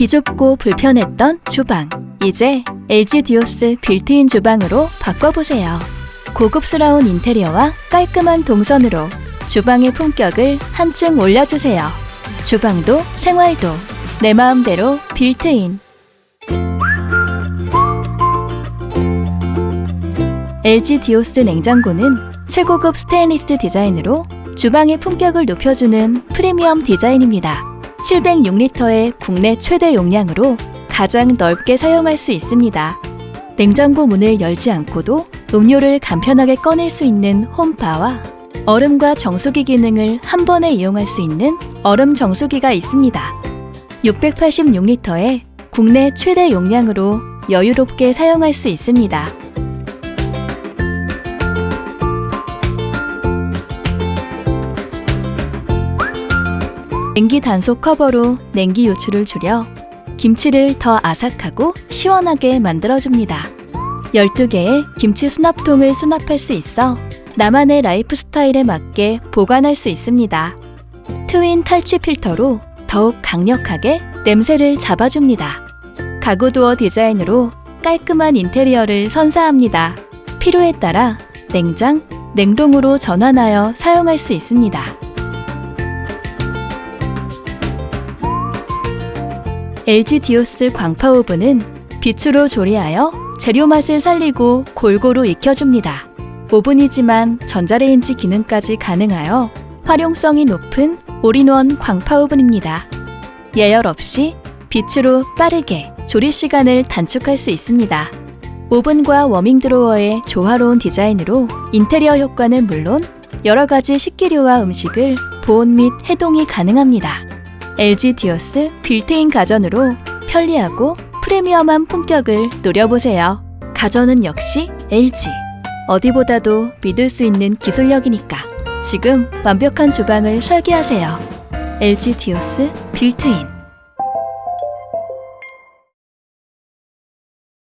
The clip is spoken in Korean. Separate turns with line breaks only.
비좁고 불편했던 주방. 이제 LG 디오스 빌트인 주방으로 바꿔보세요. 고급스러운 인테리어와 깔끔한 동선으로 주방의 품격을 한층 올려주세요. 주방도 생활도 내 마음대로 빌트인. LG 디오스 냉장고는 최고급 스테인리스 디자인으로 주방의 품격을 높여주는 프리미엄 디자인입니다. 706리터의 국내 최대 용량으로 가장 넓게 사용할 수 있습니다. 냉장고 문을 열지 않고도 음료를 간편하게 꺼낼 수 있는 홈파와 얼음과 정수기 기능을 한 번에 이용할 수 있는 얼음 정수기가 있습니다. 686리터의 국내 최대 용량으로 여유롭게 사용할 수 있습니다. 냉기 단속 커버로 냉기 요출을 줄여 김치를 더 아삭하고 시원하게 만들어줍니다. 12개의 김치 수납통을 수납할 수 있어 나만의 라이프 스타일에 맞게 보관할 수 있습니다. 트윈 탈취 필터로 더욱 강력하게 냄새를 잡아줍니다. 가구 도어 디자인으로 깔끔한 인테리어를 선사합니다. 필요에 따라 냉장, 냉동으로 전환하여 사용할 수 있습니다. LG 디오스 광파 오븐은 빛으로 조리하여 재료 맛을 살리고 골고루 익혀줍니다. 오븐이지만 전자레인지 기능까지 가능하여 활용성이 높은 올인원 광파 오븐입니다. 예열 없이 빛으로 빠르게 조리 시간을 단축할 수 있습니다. 오븐과 워밍 드로어의 조화로운 디자인으로 인테리어 효과는 물론 여러 가지 식기류와 음식을 보온 및 해동이 가능합니다. LG 디오스 빌트인 가전으로 편리하고 프리미엄한 품격을 노려보세요. 가전은 역시 LG. 어디보다도 믿을 수 있는 기술력이니까 지금 완벽한 주방을 설계하세요. LG 디오스 빌트인.